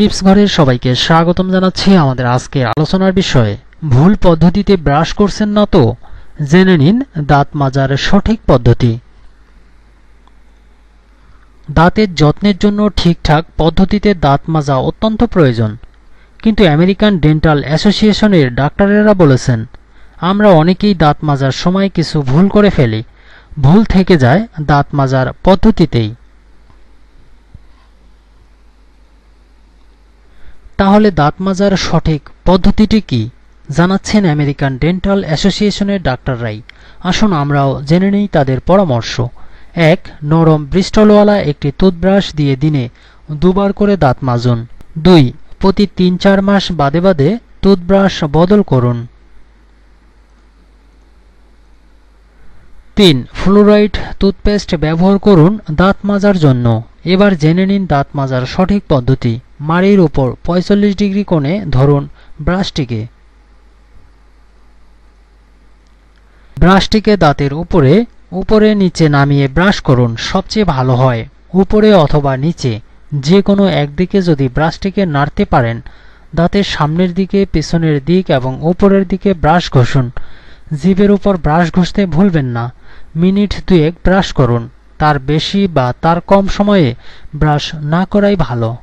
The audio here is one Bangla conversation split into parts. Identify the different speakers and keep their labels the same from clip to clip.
Speaker 1: টিপস ঘরের সবাইকে স্বাগতম জানাচ্ছি আমাদের আজকের আলোচনার বিষয়ে। ভুল পদ্ধতিতে ব্রাশ করছেন না তো? জেনে নিন দাঁত মাজার সঠিক পদ্ধতি। দাঁতের যত্নের জন্য ঠিকঠাক পদ্ধতিতে দাঁত মাজা অত্যন্ত প্রয়োজন। কিন্তু আমেরিকান ডেন্টাল অ্যাসোসিয়েশনের ডাক্তারেরা বলেছেন, আমরা অনেকেই দাঁত মাজার সময় কিছু ভুল করে ফেলি। ভুল থেকে যায় দাঁত মাজার পদ্ধতিতেই। তাহলে দাঁত মাজার সঠিক পদ্ধতিটি কি? জানাচ্ছেন আমেরিকান ডেন্টাল অ্যাসোসিয়েশনের ডাক্তাররাই আসুন আমরাও জেনে নিই তাদের পরামর্শ। এক, নরম ব্রিস্টলওয়ালা একটি টুথব্রাশ দিয়ে দিনে দুবার করে দাঁত মাজুন। দুই, প্রতি তিন চার মাস বাদে বাদে টুথব্রাশ বদল করুন। তিন, ফ্লোরাইড টুথপেস্ট ব্যবহার করুন দাঁত মাজার জন্য। এবার জেনে নিন দাঁত মাজার সঠিক পদ্ধতি। মাড়ির উপর পঁয়তাল্লিশ ডিগ্রি কোণে ধরুন ব্রাশটিকে। ব্রাশটিকে দাঁতের উপরে উপরে নিচে নামিয়ে ব্রাশ করুন, সবচেয়ে ভালো হয়। উপরে অথবা নিচে, যে কোনো একদিকে যদি ব্রাশটিকে নাড়তে পারেন, দাঁতের সামনের দিকে, পেছনের দিক এবং উপরের দিকে ব্রাশ ঘষুন। জিভের উপর ব্রাশ ঘষতে ভুলবেন না। মিনিট দুয়েক ব্রাশ করুন। তার বেশি বা তার কম সময়ে ব্রাশ না করাই ভালো।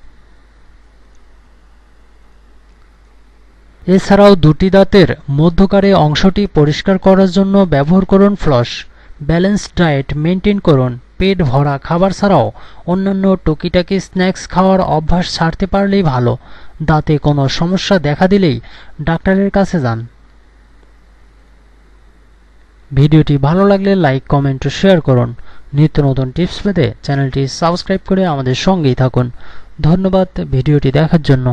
Speaker 1: এছাড়াও দুটি দাঁতের মধ্যকারে অংশটি পরিষ্কার করার জন্য ব্যবহার করুন ফ্লস ব্যালেন্স ডায়েট মেনটেন করুন, পেট ভরা খাবার ছাড়াও অন্যান্য টুকিটাকি স্ন্যাক্স খাওয়ার অভ্যাস ছাড়তে পারলেই ভালো। দাঁতে কোনো সমস্যা দেখা দিলেই ডাক্তারের কাছে যান। ভিডিওটি ভালো লাগলে লাইক, কমেন্ট ও শেয়ার করুন। নিত্য নতুন টিপস পেতে চ্যানেলটি সাবস্ক্রাইব করে আমাদের সঙ্গেই থাকুন। ধন্যবাদ ভিডিওটি দেখার জন্য।